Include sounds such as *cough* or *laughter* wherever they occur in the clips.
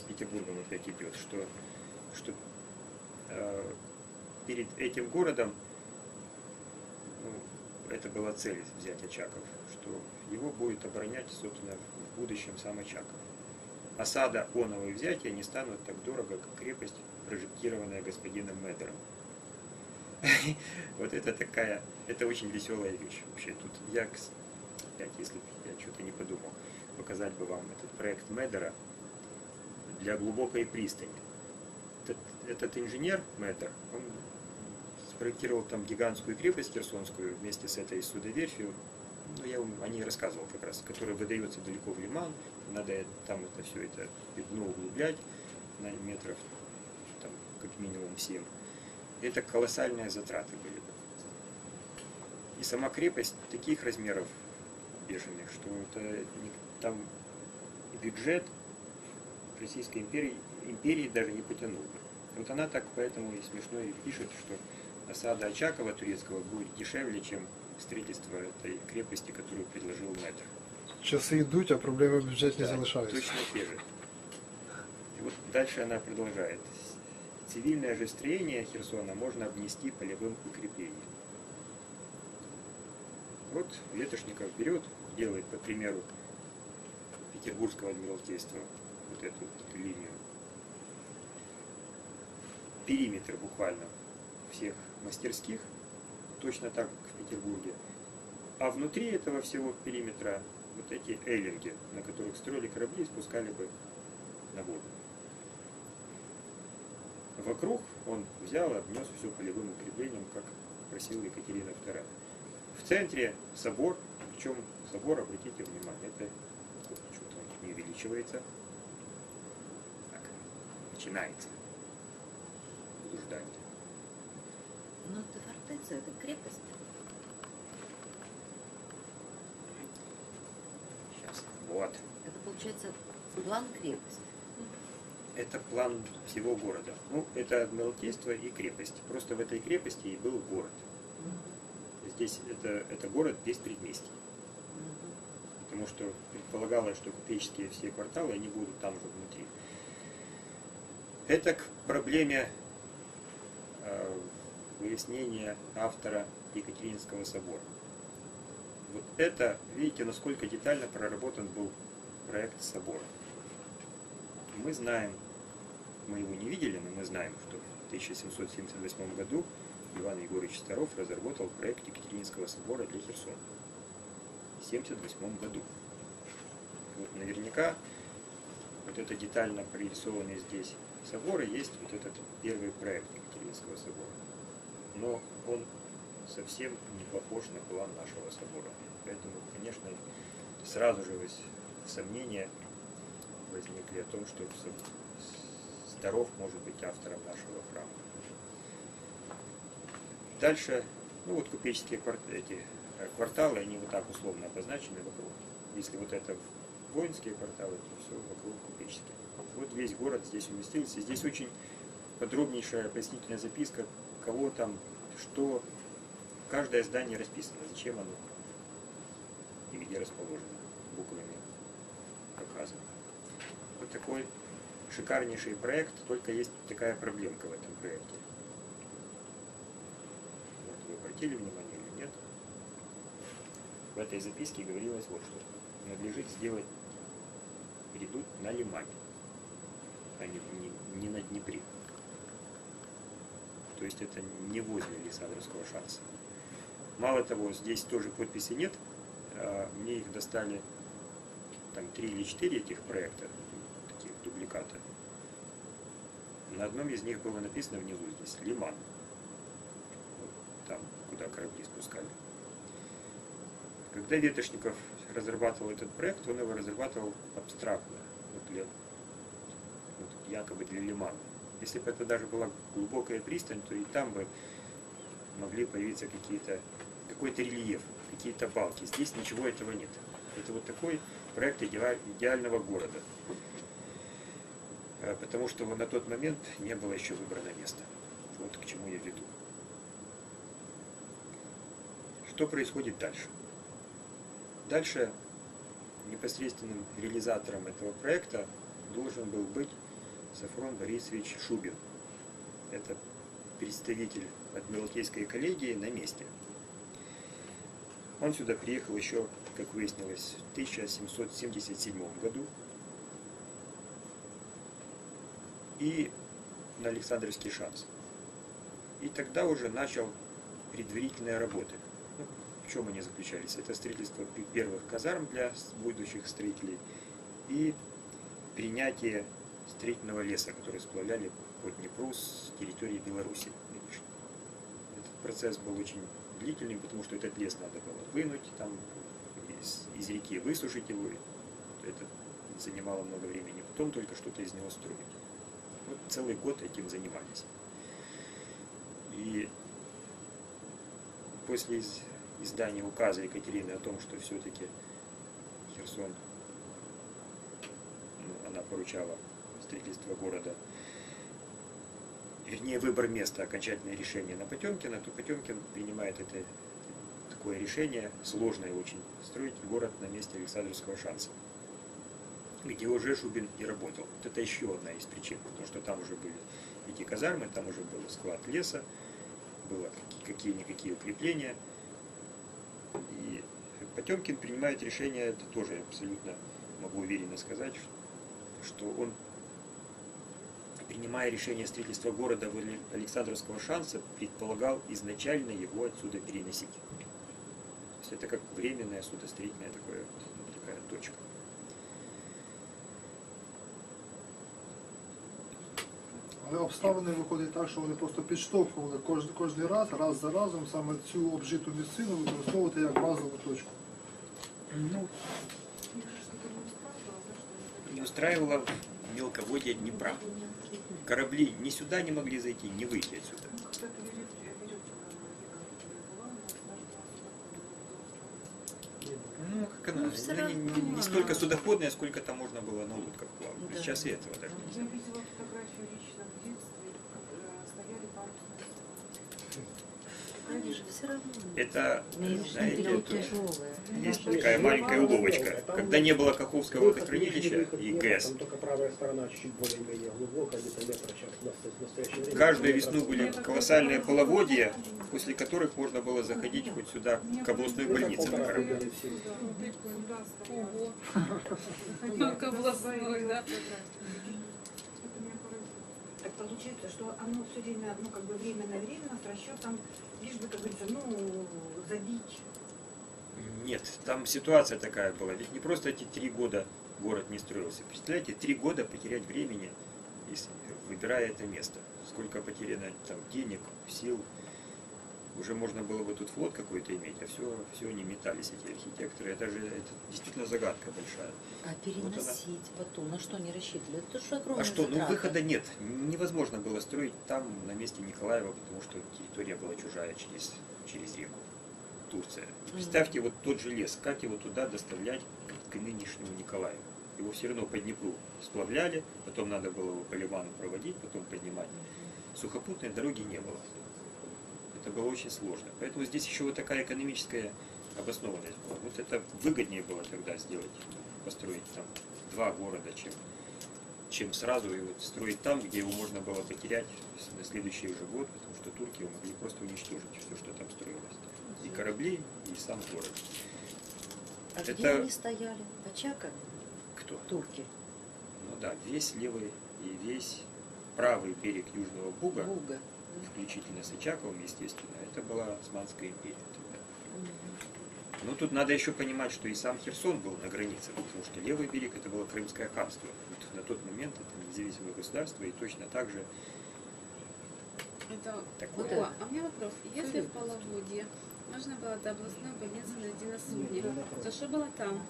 с Петербургом опять идет, что, что э, перед этим городом ну, это была цель взять Очаков, что его будет оборонять, собственно, в будущем сам Очаков. Осада оного и взятия не станут так дорого, как крепость, прожектированная господином Медером. *laughs* Вот это такая, это очень веселая вещь вообще. Тут я, опять, если я что-то не подумал, показать бы вам этот проект Медера для глубокой пристани. Этот, этот инженер Медер, он спроектировал там гигантскую крепость Херсонскую вместе с этой судоверфью. Ну, я вам о ней рассказывал как раз, которая выдается далеко в Лиман. Надо там это все это дно углублять на метров там, как минимум 7 это колоссальные затраты были бы. И сама крепость таких размеров бешеных, что это там бюджет Российской империи, империи даже не потянул бы. Вот она так поэтому и смешно и пишет, что осада Очакова турецкого будет дешевле, чем строительство этой крепости, которую предложил Мэтр. Часи йдуть, а проблеми в бюджеті Да, залишаються. точно те же. И вот дальше она продолжает. Цивильное же строение Херсона можно обнести полевым укреплением. Вот Ветошников берет, делает, по примеру, Петербургского адмиралтейства вот эту линию. Периметр буквально всех мастерских, точно так, как в Петербурге. А внутри этого всего периметра вот эти эйлинги, на которых строили корабли и спускали бы на воду. Вокруг он взял и обнес все полевым укреплением, как просила Екатерина II. В центре собор, причем собор, обратите внимание, это что-то не увеличивается. Начинается блуждание. Ну, это фортеця, это крепость. Сейчас. Вот. Это получается план крепости. Это план всего города. Ну, это адмиралтейство и крепость. Просто в этой крепости и был город. Здесь это, это город без предместий. Потому что предполагалось, что купеческие все кварталы, они будут там же внутри. Это к проблеме э, выяснения автора Екатеринского собора. Вот это, видите, насколько детально проработан был проект собора. Мы знаем, мы его не видели, но мы знаем, что в 1778 году Иван Егорович Старов разработал проект Екатерининского собора для Херсона. В 1978 году. Вот наверняка вот это детально прорисованный здесь соборы есть вот этот первый проект Екатерининского собора. Но он совсем не похож на план нашего собора. Поэтому, конечно, сразу же сомнения возникли о том, что Старов может быть автором нашего храма. Дальше, ну вот купеческие квар- эти э, кварталы, они вот так условно обозначены вокруг. Если вот это воинские кварталы, то все вокруг купеческие. Вот весь город здесь уместился. Здесь очень подробнейшая пояснительная записка, кого там, что, каждое здание расписано, зачем оно и где расположено, буквами показано. Вот такой шикарнейший проект, только есть такая проблемка в этом проекте. Вот вы обратили внимание или нет? В этой записке говорилось вот что. Надлежит сделать редут на Лимане, а не, не- не на Днепре. То есть это не возле Александровского шанса. Мало того, здесь тоже подписи нет. а Мне их достали там три или четыре этих проекта, таких дубликата. На одном из них было написано внизу здесь Лиман. Вот там, куда корабли спускали. Когда Ветошников разрабатывал этот проект, он его разрабатывал абстрактно, вот вот якобы для Лимана. Если бы это даже была глубокая пристань, то и там бы могли появиться какие-то какой-то рельеф, какие-то балки. Здесь ничего этого нет. Это вот такой проект идеаль- идеального города. Э, Потому что на тот момент не было еще выбрано место. Вот к чему я веду. Что происходит дальше? Дальше непосредственным реализатором этого проекта должен был быть Сафрон Борисович Шубин. Это представитель Адмиралтейской коллегии на месте. Он сюда приехал еще, как выяснилось, в 1777 году. И на Александровский шанс. И тогда уже начал предварительные работы. Ну, в чем они заключались? Это строительство пе- первых казарм для будущих строителей и принятие строительного леса, который сплавляли по Днепру с территории Беларуси. Этот процесс был очень длительный, потому что этот лес надо было вынуть, там из, из реки высушить его. Это занимало много времени. Потом только что-то из него строить. Вот целый год этим занимались. И после из- издания указа Екатерины о том, что все-таки Херсон, ну, она поручала строительство города, вернее, выбор места, окончательное решение на Потемкина, то Потемкин принимает это такое решение, сложное очень, строить город на месте Александровского шанса, где уже Шубин и работал. Вот это еще одна из причин, потому что там уже были эти казармы, там уже был склад леса, было какие- какие-никакие укрепления. И Потемкин принимает решение, это тоже абсолютно могу уверенно сказать, что он, принимая решение строительства города возле Александровского шанса, предполагал изначально его отсюда переносить. То есть это как временное судостроительная такое, вот такая точка. Але обставини виходять так, що вони просто підштовхували кожен, кожен раз, раз за разом, саме цю обжиту місцину використовувати як базову точку. Ну, не устраивало мелководье Днепра. Корабли ни сюда не могли зайти, ни выйти отсюда. Ну, как она, Ну, она не, не- не столько она- судоходная, сколько там можно было на лодках плавать. Да. Сейчас и этого даже нельзя. видела фотографию лично в детстве, как э, стояли парусные Они же все равно. Это, знаете, тут тяжелые. есть такая маленькая уловочка. Когда не было Каховского водохранилища и ГЭС, каждую весну были колоссальные половодья, после которых можно было заходить хоть сюда, к областной больнице на корабле. *laughs* областной, да. фотографии. Это меня поразило. Так получается, что оно все время, ну, как бы временно-временно с расчетом, лишь бы, как говорится, ну, забить. Нет, там ситуация такая была. Ведь не просто эти три года город не строился. Представляете, три года потерять времени, если, выбирая это место. Сколько потеряно там денег, сил. Уже можно было бы тут флот какой-то иметь, а все, все они метались, эти архитекторы. Это же это действительно загадка большая. А переносить потом, на что они рассчитывали? Это же А огромные что, ну затраты. выхода нет. Невозможно было строить там, на месте Николаева, потому что территория была чужая через, через реку. Турция. Представьте вот тот же лес, как его туда доставлять к нынешнему Николаеву. Его все равно по Днепру сплавляли, потом надо было его по Ливану проводить, потом поднимать. Сухопутной дороги не было. Это было очень сложно. Поэтому здесь еще вот такая экономическая обоснованность была. Вот это выгоднее было тогда сделать, построить там два города, чем, чем сразу и вот строить там, где его можно было потерять на следующий уже год, потому что турки его могли просто уничтожить все, что там строилось. И корабли, и сам город. А где это- они стояли? Очакове? Кто? Турки. Ну да, весь левый и весь правый берег Южного Буга, Буга. Включительно с Ичаковым, естественно, это была Османская империя тогда. Мгм. Но тут надо еще понимать, что и сам Херсон был на границе, потому что левый берег это было Крымское ханство. Вот на тот момент это независимое государство, и точно так же Это... такое. Вот О, а у меня вопрос. Если в половодье можно было до областной больницы дойти на судне, то что было там?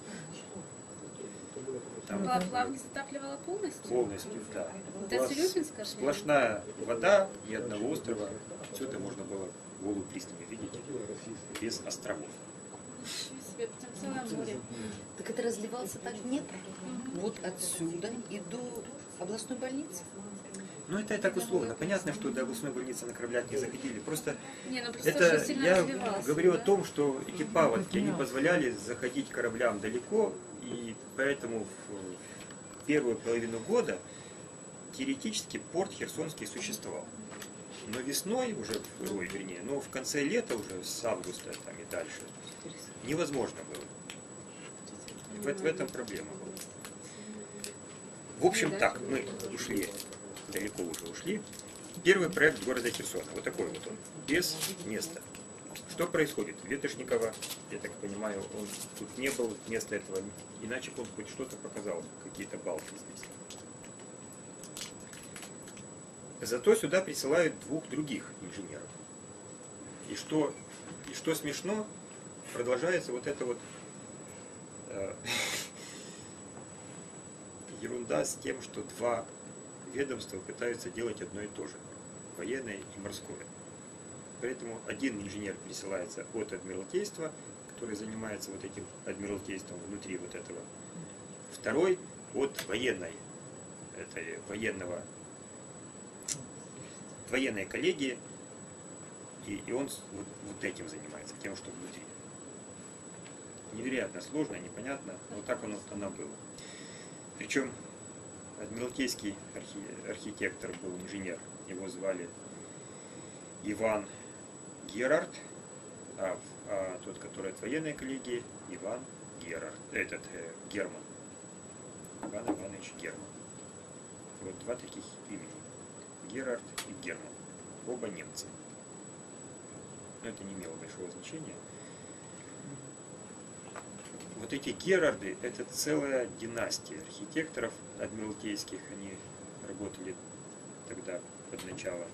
Там Была плавни затапливала полностью? полностью, да. До Была Челюпинска шли? Сплошная вода, ни одного острова. Все это можно было голую пристани видеть без островов. Себе. Так это разливался так Днепр? Вот отсюда и до областной больницы? Ну это так условно. Понятно, что до областной больницы на кораблях не заходили. Просто Не, ну просто это я говорю о да? том, что эти паводки не позволяли заходить кораблям далеко, и поэтому в первую половину года теоретически порт Херсонский существовал. Но весной уже, ой, вернее, но в конце лета уже, с августа там и дальше, невозможно было. В, в этом проблема была. В общем, так, мы ушли, далеко уже ушли. Первый проект города Херсона, вот такой вот он, без места. Что происходит? Ветошникова, я так понимаю, он тут не был вместо этого, иначе он хоть что-то показал, какие-то балки здесь. Зато сюда присылают двух других инженеров. И что, и что смешно, продолжается вот это вот э, *laughs* ерунда с тем, что два ведомства пытаются делать одно и то же. Военное и морское. Поэтому один инженер присылается от Адмиралтейства, который занимается вот этим Адмиралтейством внутри вот этого. Второй от военной, этой военного, военной коллегии, и, и он вот, вот этим занимается, тем, что внутри. Невероятно сложно, непонятно, но так оно, оно было. Причем адмиралтейский архи- архитектор был инженер, его звали Иван Герард, а, а тот, который от военной коллегии, Иван Герард, этот э, Герман. Иван Иванович Герман. Вот два таких имени. Герард и Герман. Оба немцы. Но это не имело большого значения. Вот эти Герарды – это целая династия архитекторов адмиралтейских. Они работали тогда под начало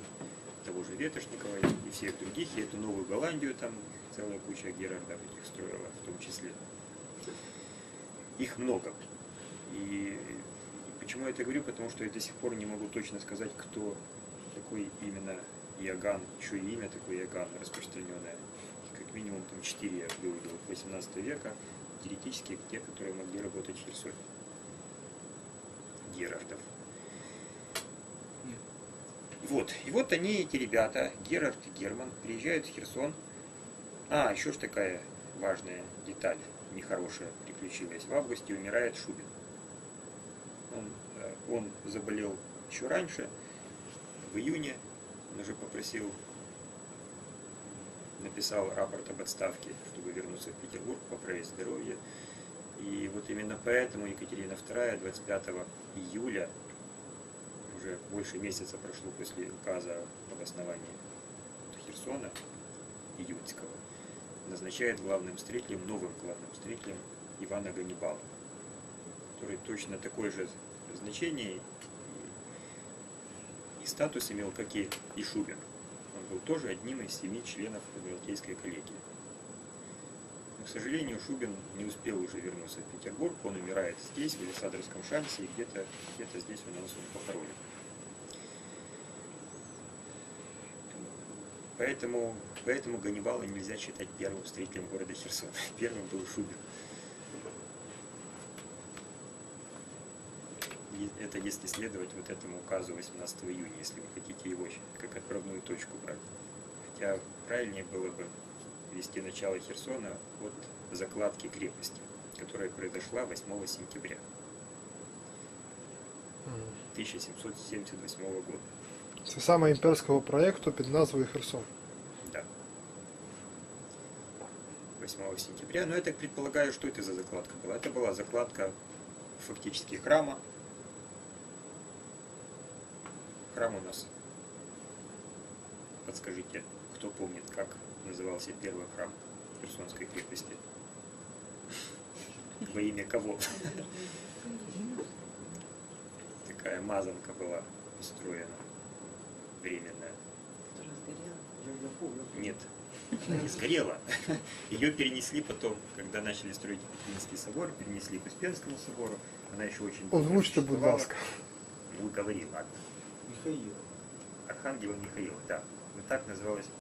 того же Ветошникова и всех других. И эту Новую Голландию там целая куча Герардов этих строила в том числе. Их много. И почему я это говорю? Потому что я до сих пор не могу точно сказать, кто такой именно Иоганн, и имя такое Иоганн распространенное. Как минимум там четыре я выводил 18 века, теоретически те, которые могли работать в Херсоне. Герардов. Вот. И вот они, эти ребята, Герард и Герман, приезжают в Херсон. А, еще ж такая важная деталь, нехорошая приключилась. В августе умирает Шубин. Он, э, он заболел еще раньше, в июне. Он уже попросил, написал рапорт об отставке, чтобы вернуться в Петербург, поправить здоровье. И вот именно поэтому Екатерина II 25 июля уже больше месяца прошло после указа об основании Херсона, июньского, назначает главным строителем, новым главным строителем Ивана Ганнибала, который точно такое же значение и, статус имел, как и, и Шубин. Он был тоже одним из семи членов Адмиралтейской коллегии. К сожалению, Шубин не успел уже вернуться в Петербург, он умирает здесь, в Александровском шансе, и где-то где здесь у нас он похоронен. Поэтому, поэтому Ганнибала нельзя считать первым строителем города Херсона. *laughs* Первым был Шубин. И Это если следовать вот этому указу 18 июня, если вы хотите его как отправную точку брать. Хотя правильнее было бы вести начало Херсона от закладки крепости, которая произошла 8 сентября 1778 года. Це саме імперського проєкту під назвою Херсон. Да. 8 сентября. Но я так предполагаю, что это за закладка была. Это была закладка фактически храма. Храм у нас. Подскажите, кто помнит, как назывался первый храм Херсонской крепости? Во имя кого? Такая мазанка была устроена временная. Нет, она не сгорела. Ее перенесли потом, когда начали строить Екатеринский собор, перенесли к Успенскому собору. Она еще очень долго Озвучте, будь ласка. Ну, говори, ладно. Михаил. Архангела Михаила, да. Вот так называлась